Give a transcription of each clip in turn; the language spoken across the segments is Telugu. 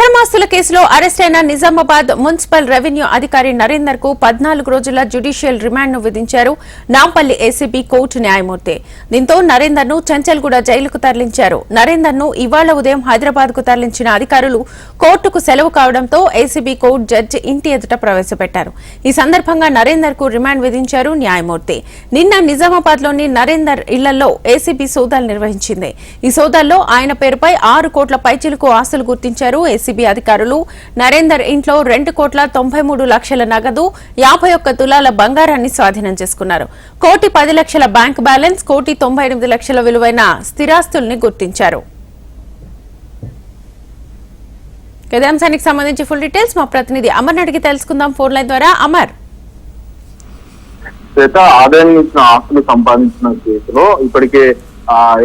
అక్రమాస్తుల కేసులో అరెస్ట్ అయిన నిజామాబాద్ మున్సిపల్ రెవెన్యూ అధికారి నరేందర్కు పద్నాలుగు రోజుల జ్యుడిషియల్ రిమాండ్ను విధించారు నాంపల్లి ఏసీబీ కోర్టు న్యాయమూర్తి. దీంతో నరేందర్ను చంచల్గూడ జైలుకు తరలించారు. నరేందర్ను ఇవాళ ఉదయం హైదరాబాద్కు తరలించిన అధికారులు కోర్టుకు సెలవు కావడంతో ఏసీబీ కోర్టు జడ్జి ఇంటి ఎదుట ప్రవేశపెట్టారు. ఈ సందర్భంగా నరేందర్కు రిమాండ్ విధించారు న్యాయమూర్తి. నిన్న నిజామాబాద్లోని నరేందర్ ఇళ్ళలో ఏసీబీ సోదాలు నిర్వహించింది. ఈ సోదాల్లో ఆయన పేరుపై ఆరు కోట్ల పైచిలకు ఆస్తులు గుర్తించారు ఏసీబీ అధికారులు నరేందర్ ఇంట్లో రెండు కోట్ల తొంభై మూడు లక్షల నగదు యాభై ఒక్క తులాల బంగారాన్ని స్వాధీనం చేసుకున్నారు. కోటి పది లక్షల బ్యాంక్ బ్యాలెన్స్ కోటి తొంభై ఎనిమిది లక్షల విలువైన స్థిరాస్తుల్ని గుర్తించారు. ఇదే సంబంధించి ఫుల్ డీటెయిల్స్ మా ప్రతినిధి అమర్ అడిగి తెలుసుకుందాం ఫోన్ లైన్ ద్వారా. అమర్. చేత ఆదాయం ఇచ్చిన ఆస్తులు సంపాదించిన కేసులో ఇప్పటికే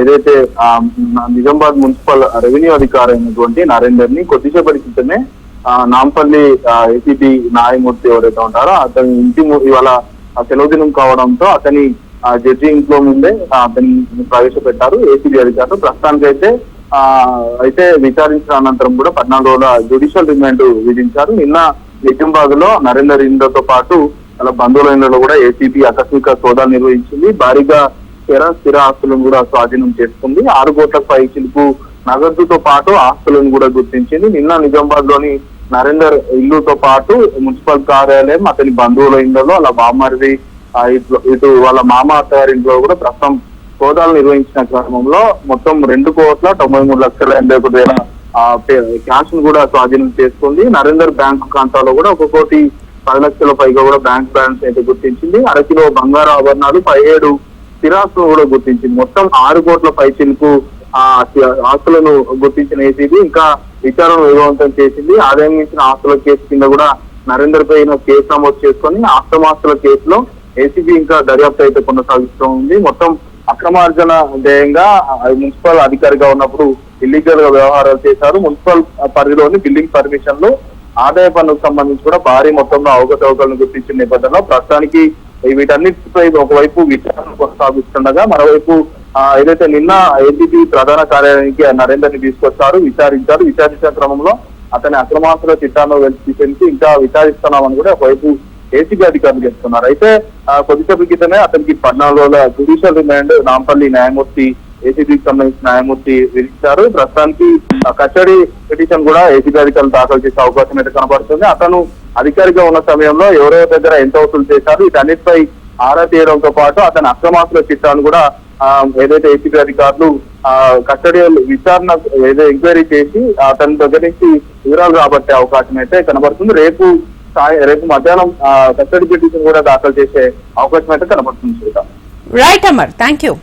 ఏదైతే నిజామాబాద్ మున్సిపల్ రెవెన్యూ అధికారి అయినటువంటి నరేందర్ని కొద్దిసేపటి క్రితమే నాంపల్లి ఏసీపీ న్యాయమూర్తి ఎవరైతే ఉంటారో అతని ఇంటి ఇవాళ సెలవు దినం కావడంతో అతని జడ్జి ఇంట్లో ముందే అతన్ని ప్రవేశపెట్టారు. ఏసీబీ అధికారులు ప్రస్తుతానికైతే అయితే అయితే విచారించిన అనంతరం కూడా పద్నాలుగు రోజుల జ్యుడిషియల్ రిమాండ్ విధించారు. నిన్న నిజామాబాద్లో నరేందర్ ఇంద్రతో పాటు అలా బంధువుల ఇండ్లలో కూడా ఏసీపీ ఆకస్మిక సోదాలు నిర్వహించింది. భారీగా స్థిర స్థిర ఆస్తులను కూడా స్వాధీనం చేసుకుంది. ఆరు కోట్ల పై చిలుపు నగదుతో పాటు ఆస్తులను కూడా గుర్తించింది. నిన్న నిజామాబాద్లోని నరేందర్ ఇల్లుతో పాటు మున్సిపల్ కార్యాలయం అతని బంధువుల ఇంట్లో అలా బామ్మారిది ఇటు ఇటు వాళ్ళ మామ అత్తగారింట్లో కూడా ప్రస్తుతం హోదాలు నిర్వహించిన క్రమంలో మొత్తం రెండు కోట్ల తొంభై మూడు లక్షల ఎనభై ఒకటి వేల క్యాష్ను కూడా స్వాధీనం చేసుకుంది. నరేందర్ బ్యాంకు ఖాతాలో కూడా ఒక కోటి పది లక్షల పైగా కూడా బ్యాంక్ బ్యాలెన్స్ అయితే గుర్తించింది. అరకిలో బంగారు ఆభరణాలు పదిహేడు స్థిరాస్తులను కూడా గుర్తించింది. మొత్తం ఆరు కోట్ల పైచిలకు ఆ ఆస్తులను గుర్తించిన ఏసీబీ ఇంకా విచారణ వేగవంతం చేసింది. ఆదాయం మించిన ఆస్తుల కేసు కింద కూడా నరేందర్ పై కేసు నమోదు చేసుకొని అక్రమాస్తుల కేసులో ఏసీబీ ఇంకా దర్యాప్తు అయితే కొనసాగిస్తూ ఉంది. మొత్తం అక్రమార్జన ధ్యేయంగా మున్సిపల్ అధికారిగా ఉన్నప్పుడు ఇల్లీగల్గా వ్యవహారాలు చేశారు. మున్సిపల్ పరిధిలోని బిల్డింగ్ పర్మిషన్లు ఆదాయ పన్నుకు సంబంధించి కూడా భారీ మొత్తంలో అవకతవకలను గుర్తించిన నేపథ్యంలో ప్రస్తుతానికి వీటన్నిటిపై ఒకవైపు విచారణ కొనసాగిస్తుండగా మరోవైపు ఏదైతే నిన్న ఏపీ ప్రధాన కార్యాలయానికి నరేందర్ని తీసుకొచ్చారు విచారించారు. విచారించిన క్రమంలో అతని అక్రమాస్తుల చిట్టాలను తీసుకెళ్ళి ఇంకా విచారిస్తున్నామని కూడా ఒకవైపు ఏసీబీ అధికారులు చెప్తున్నారు. అయితే కొద్దిసేపు క్రితమే అతనికి పద్నాలుగు రోజుల జుడిషియల్ రిమాండ్ నాంపల్లి న్యాయమూర్తి ఏసీబీకి సంబంధించిన న్యాయమూర్తి విధించారు. ప్రస్తుతానికి కస్టడీ పిటిషన్ కూడా ఏసీబీ అధికారులు దాఖలు చేసే అవకాశం అయితే కనబడుతుంది. అతను అధికారిగా ఉన్న సమయంలో ఎవరెవరి దగ్గర ఎంత వసూలు చేశారు వీటన్నిటిపై ఆరా తీయడంతో పాటు అతని అక్రమాసుల చిట్టాను కూడా ఏదైతే ఏసీబీ అధికారులు కస్టడీ విచారణ ఏదో ఎంక్వైరీ చేసి అతని దగ్గర నుంచి వివరాలు రాబట్టే అవకాశం అయితే కనబడుతుంది. రేపు రేపు మధ్యాహ్నం కస్టడీ పిటిషన్ కూడా దాఖలు చేసే అవకాశం అయితే కనబడుతుంది. Right Amar thank you